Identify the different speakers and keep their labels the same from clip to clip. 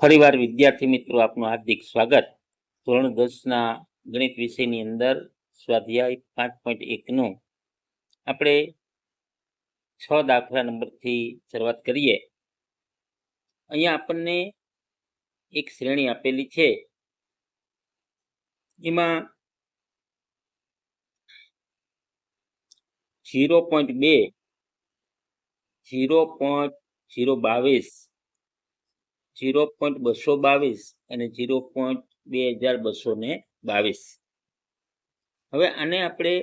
Speaker 1: ફરીવાર વિદ્યાર્થી મિત્રો, આપનું હાર્દિક સ્વાગત. ધોરણ દસના ગણિત વિષયની અંદર સ્વાધ્યાય પાંચ પોઈન્ટ એકનું આપણે છ દાખલા નંબરથી શરૂઆત કરીએ. અહીંયા આપણને એક શ્રેણી આપેલી છે. એમાં જીરો પોઈન્ટ બે જીરો પોઈન્ટ જીરો બાવીસ જીરો પોઈન્ટ બસો બાવીસ અને જીરો પોઈન્ટ બે હજાર બસો ને બાવીસ. હવે આને આપણે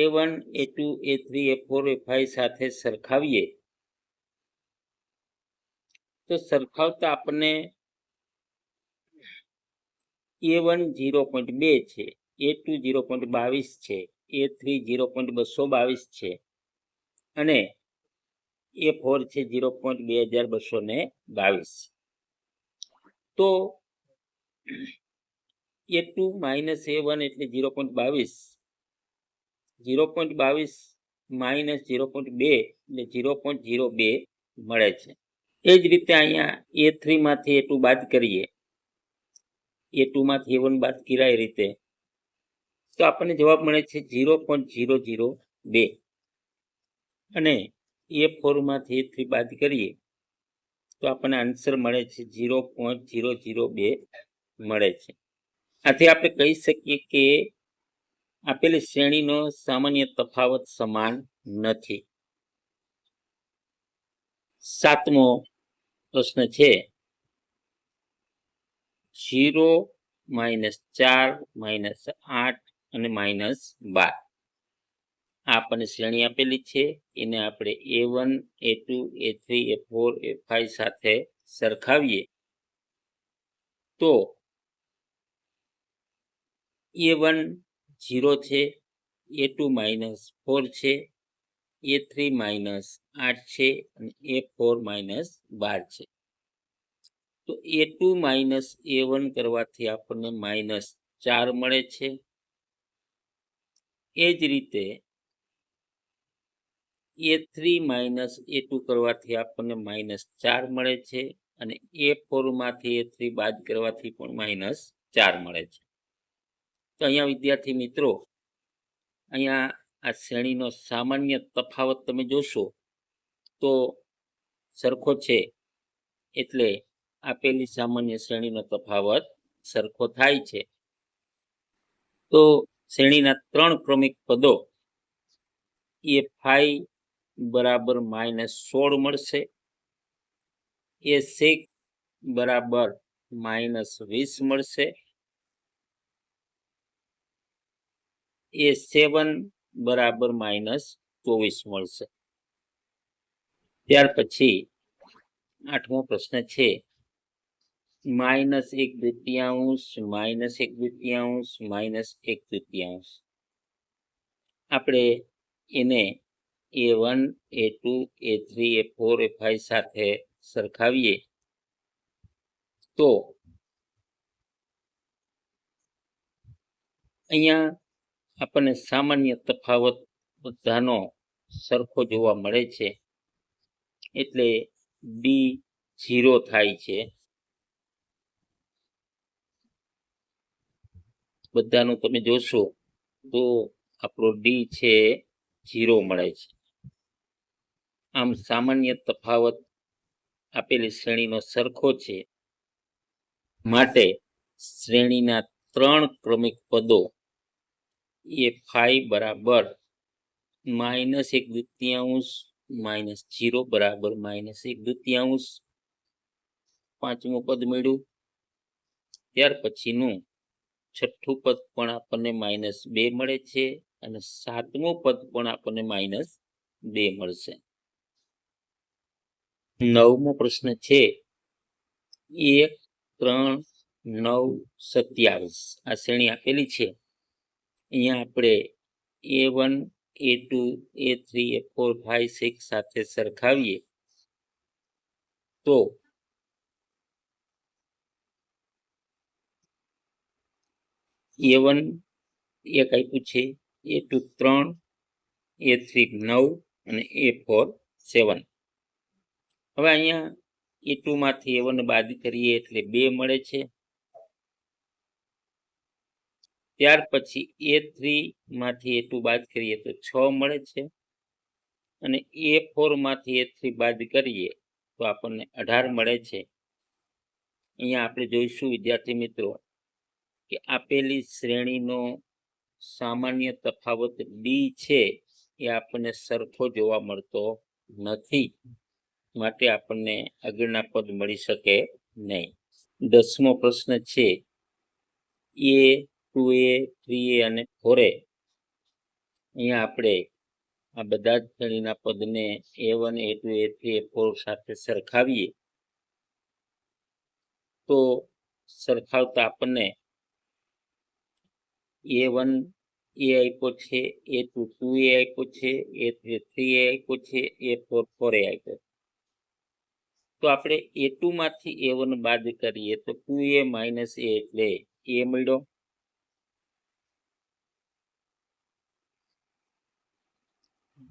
Speaker 1: A one, A two, A three, A four, A five સાથે સરખાવીએ. તો સરખાવતા આપણને એ વન જીરો પોઈન્ટ બે છે, એ ટુ જીરો પોઈન્ટ બાવીસ છે, એ થ્રી જીરો પોઈન્ટ બસો બાવીસ છે, અને એ ફોર છે જીરો પોઈન્ટ બે હજાર બસો ને બાવીસ. તો A two minus A one એટલે જીરો પોઈન્ટ બાવીસ જીરો પોઈન્ટ બાવીસ માઇનસ ઝીરો પોઈન્ટ બે એટલે જીરો પોઈન્ટ ઝીરો બે મળે છે. એ જ રીતે અહીંયા એ થ્રીમાંથી એ ટુ બાદ કરીએ. એ ટુમાંથી એ વન બાદ કર્યા એ રીતે. તો આપણને જવાબ મળે છે ઝીરો પોઈન્ટ ઝીરો ઝીરો બે અને એ ફોરમાંથી એ થ્રી બાદ કરીએ. તો આપણને આન્સર મળે છે જીરો પોઈન્ટ ઝીરો ઝીરો બે મળે છે. આથી આપણે કહી શકીએ કે આપેલી શ્રેણીનો સામાન્ય તફાવત સમાન નથી. સાતમો પ્રશ્ન છે ઝીરો માઇનસ ચાર માઇનસ આઠ અને માઇનસ બાર. આપણને શ્રેણી આપેલી છે. એને આપણે A one A two A three A four A five સાથે સરખાવીએ. તો એ વન જીરો છે એ ટુ માઇનસ ફોર છે એ થ્રી માઇનસ આઠ છે, અને એ ફોર માઇનસ બાર છે. તો A two minus A one કરવાથી આપણને માઇનસ ચાર મળે છે. એ જ રીતે A three minus A two કરવાથી આપણને માઇનસ ચાર મળે છે અને એ ફોરમાંથી એ થ્રી બાદ કરવાથી પણ માઇનસ ચાર મળે છે. તો અહીંયા વિદ્યાર્થી મિત્રો, અહીંયા આ શ્રેણીનો સામાન્ય તફાવત તમે જોશો તો સરખો છે એટલે આપેલી સામાન્ય શ્રેણીનો તફાવત સરખો થાય છે. તો શ્રેણીના ત્રણ ક્રમિક પદો એ ફાઈવ બરાબર માઇનસ સોળ મળશે. એ સેક બરાબર માઇનસ વીસ મળશે. એ સેવન બરાબર માઇનસ ચોવીસ મળશે. ત્યાર પછી આઠમો પ્રશ્ન છે. માઇનસ એક દ્વિતીયાંશ માઇનસ એક દ્વિતીયાંશ માઇનસ એક દ્વિતીયાંશ આપણે એને A one A two A three A four A five સાથે સરખાવીએ તો અહીંયા આપણને સામાન્ય તફાવત બધાનો સરખો જોવા મળે છે. એટલે ડી ઝીરો થાય છે. બધાનું તમે જોશો તો આપણો ડી છે ઝીરો મળે છે. આમ સામાન્ય તફાવત આપેલી શ્રેણીનો સરખો છે. માટે શ્રેણીના ત્રણ ક્રમિક પદો એ ફાઈ બરાબર માઇનસ એક દ્વિતીયાંશ માઇનસ જીરો બરાબર માઇનસ એક દ્વિતીયાંશ. પાંચમું પદ મળ્યું. ત્યાર પછીનું છઠ્ઠું પદ પણ આપણને માઇનસ બે મળે છે અને સાતમું પદ પણ આપણને માઇનસ બે મળશે. નવમો પ્રશ્ન છે. એક, ત્રણ, નવ, સત્યાવીસ. આ શ્રેણી આપેલી છે. અહીંયા આપણે A one A two A three A four five six સાથે સરખાવીએ. તો એ વન એક આપ્યું છે. એ ટુ ત્રણ એ થ્રી નવ અને એ ફોર સેવન હવે અહીંયા એ ટુમાંથી એ વન બાદ કરીએ એટલે બે મળે છે. ત્યાર પછી એ થ્રીમાંથી એ ટુ બાદ કરીએ તો છ મળે છે. અને એ ફોરમાંથી એ થ્રી બાદ કરીએ તો આપણને અઢાર મળે છે. અહીંયા આપણે જોઈશું, વિદ્યાર્થી મિત્રો, કે આપેલી શ્રેણીનો સામાન્ય તફાવત ડી છે એ આપણને સરખો જોવા મળતો નથી. માટે આપણને આગળના પદ મળી શકે નહીં. દસમો પ્રશ્ન છે, એ, ટુ, એ, થ્રી, એ અને ફોર એ. અહીંયા આપણે આ બધા જ શ્રેણીના પદને A one, A two, A three, A four સાથે સરખાવીએ. તો સરખાવતા આપણને એ વન, એ આપ્યો છે, એ ટુ ટુ એ આપ્યો છે, એ થ્રી થ્રી એ આપ્યો છે, એ ફોર ફોર એ આપ્યો તો આપણે એ ટુમાંથી એ વન બાદ કરીએ તો ટુ એ માઇનસ એ એટલે એ મળ્યો.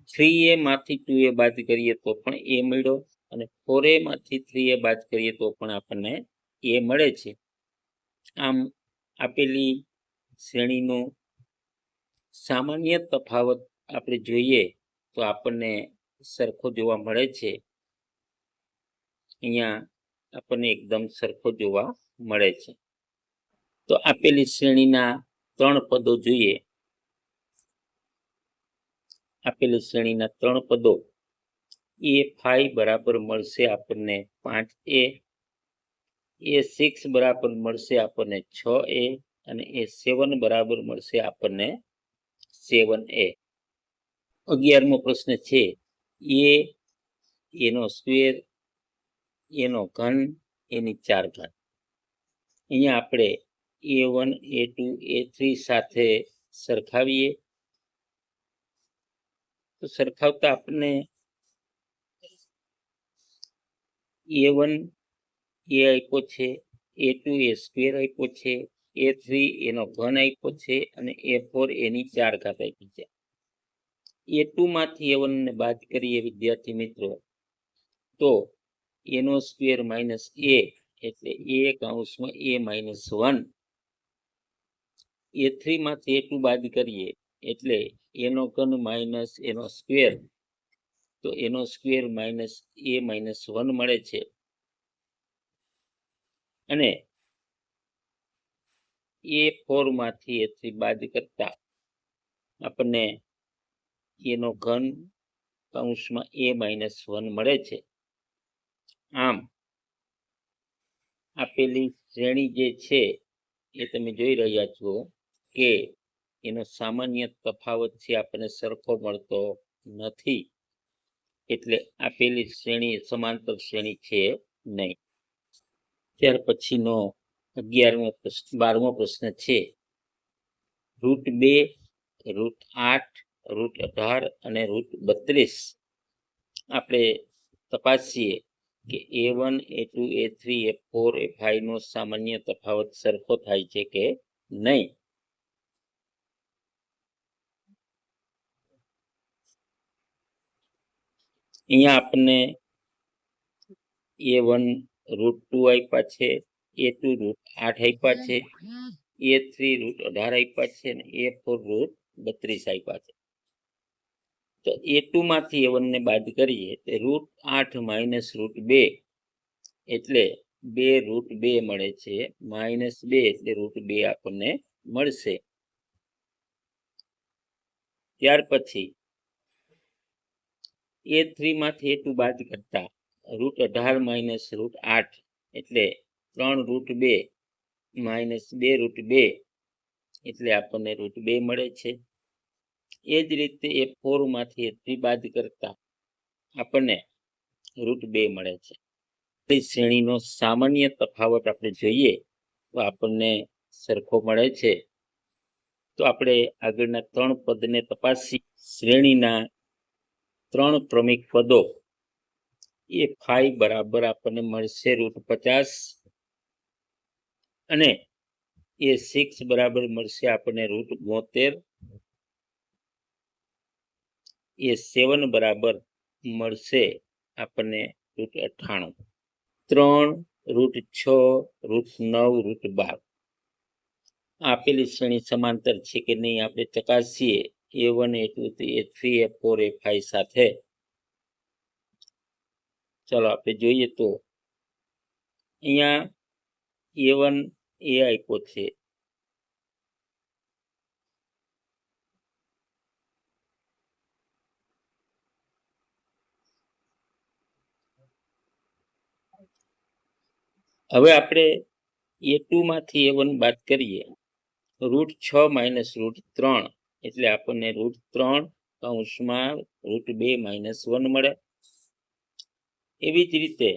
Speaker 1: થ્રી એ માંથી ટુ એ બાદ કરીએ તો પણ એ મળ્યો અને ફોર એ માંથી થ્રી એ બાદ કરીએ તો પણ આપણને એ મળે છે. આમ આપેલી શ્રેણીનો સામાન્ય તફાવત આપણે જોઈએ તો આપણને સરખો જોવા મળે છે. અહીંયા આપણને એકદમ સરખો જોવા મળે છે. તો આપેલી શ્રેણીના ત્રણ પદો જોઈએ. આપેલી શ્રેણીના ત્રણ પદો એ ફાઈવ બરાબર મળશે આપણને પાંચ એ એ સિક્સ બરાબર મળશે આપણને છ એ, અને એ સેવન બરાબર મળશે આપણને સેવન એ. અગિયારમો પ્રશ્ન છે, એ, એનો સ્ક્વેર એનો ઘન, એની ચાર ઘાત. અહીંયા આપણે A one, A two, A three સાથે સરખાવીએ. તો સરખાવતા આપણને એ વન, એ આપ્યો છે, એ ટુ, એ સ્ક્વેર આપ્યો છે, એ થ્રી એનો ઘન આપ્યો છે અને એ ફોર એની ચાર ઘાત આપી છે. એ ટુમાંથી એ વનને બાદ કરીએ વિદ્યાર્થી મિત્રો. તો એનો સ્ક્વેર માઇનસ એ એટલે એ કૌંસમાં એ માઇનસ વન. એ થ્રીમાંથી ટુ બાદ કરીએ એટલે એનો ઘન માઇનસ એનો સ્ક્વેર. તો એનો square minus A minus one મળે છે. અને એ ફોરમાંથી એ થ્રી બાદ કરતા આપણને એનો ઘન કૌંસમાં એ માઇનસ વન મળે છે. આમ, આપેલી શ્રેણી જે છે, એ તમે જોઈ રહ્યા છો કે એનો સામાન્ય તફાવત છે, આપણને સરખો મળતો નથી. એટલે આપેલી શ્રેણી, સમાંતર શ્રેણી છે નહીં. ત્યાર પછીનો અગિયારમો પ્રશ્ન, બારમો પ્રશ્ન છે. રૂટ બે, રૂટ આઠ, રૂટ અઢાર અને રૂટ બત્રીસ. આપણે તપાસીએ કે A one A two A three A four A ફાઈવનો સામાન્ય તફાવત સરખો થાય છે કે નહીં? અહીંયા આપને એ વન રૂટ ટુ આપ્યા છે એ ટુ રૂટ આઠ આપ્યા છે એ થ્રી રૂટ અઢાર આપ્યા છે અને એ ફોર રૂટ બત્રીસ આપ્યા છે. તો એ ટુમાંથી એ વનને બાદ કરીએ તો રૂટ આઠ માઇનસ રૂટ બે એટલે બે રૂટ બે મળે છે, માઇનસ બે એટલે રૂટ બે આપણને મળશે. ત્યાર પછી એ થ્રીમાંથી એ ટુ બાદ કરતા રૂટ અઢાર માઇનસ રૂટ આઠ એટલે ત્રણ રૂટ બે માઇનસ બે રૂટ બે એટલે આપણને રૂટ બે મળે છે. એ જ રીતે એ ફોરમાંથી એ થ્રી બાદ કરતા આપણને રૂટ બે મળે છે. તે શ્રેણીનો સામાન્ય તફાવત આપણે જોઈએ તો આપણને સરખો મળે છે. તો આપણે આગળના ત્રણ પદને તપાસી. શ્રેણીના ત્રણ ક્રમિક પદો એ ફાઈ બરાબર આપણને મળશે રૂટ પચાસ અને એ સિક્સ બરાબર મળશે આપણને રૂટ બોતેર. એ સેવન બરાબર મળશે આપણને રૂટ અઠ્ઠાણું. ત્રણ, રૂટ છ, રૂટ નવ, રૂટ બાર. આપેલી શ્રેણી સમાંતર છે કે નહીં આપણે ચકાસીએ A one, A two A three, A four, A five સાથે. ચાલો આપણે જોઈએ તો અહીંયા એ વન એ આપ્યો છે. હવે આપણે એ માંથી એ વન બાદ કરીએ. રૂટ છ માઇનસ રૂટ ત્રણ. એટલે આપણને રૂટ ત્રણ કૌંસમાં રૂટ બે માઇનસ વન મળે. એવી જ રીતે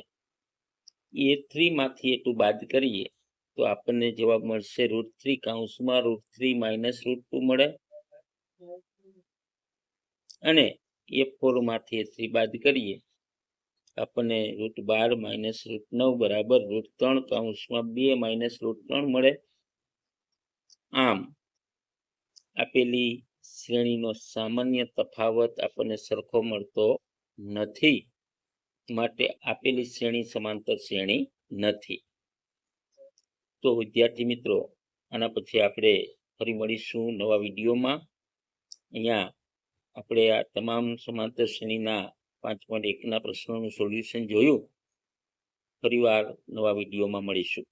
Speaker 1: એ થ્રીમાંથી એ ટુ બાદ કરીએ, તો આપણને જવાબ મળશે રૂટ થ્રી કૌંસમાં root three minus root two મળે. અને એ ફોરમાંથી એ થ્રી બાદ કરીએ આપણને રૂટ બાર માઇનસ રૂટ નવ બરાબર રૂટ ત્રણ કાઉન્સમાં બે માઇનસ રૂટ ત્રણ મળે. આમ, આપેલી શ્રેણીનો સામાન્ય તફાવત આપણને સરખો મળતો નથી. માટે આપેલી શ્રેણી સમાંતર શ્રેણી નથી. તો વિદ્યાર્થી મિત્રો, આના પછી આપણે ફરી મળીશું નવા વિડીયોમાં. અહીંયા આપણે આ તમામ સમાંતર શ્રેણીના પાંચ પોઈન્ટ એકના પ્રશ્નોનું સોલ્યુશન જોયું. ફરીવાર નવા વિડીયોમાં મળીશું.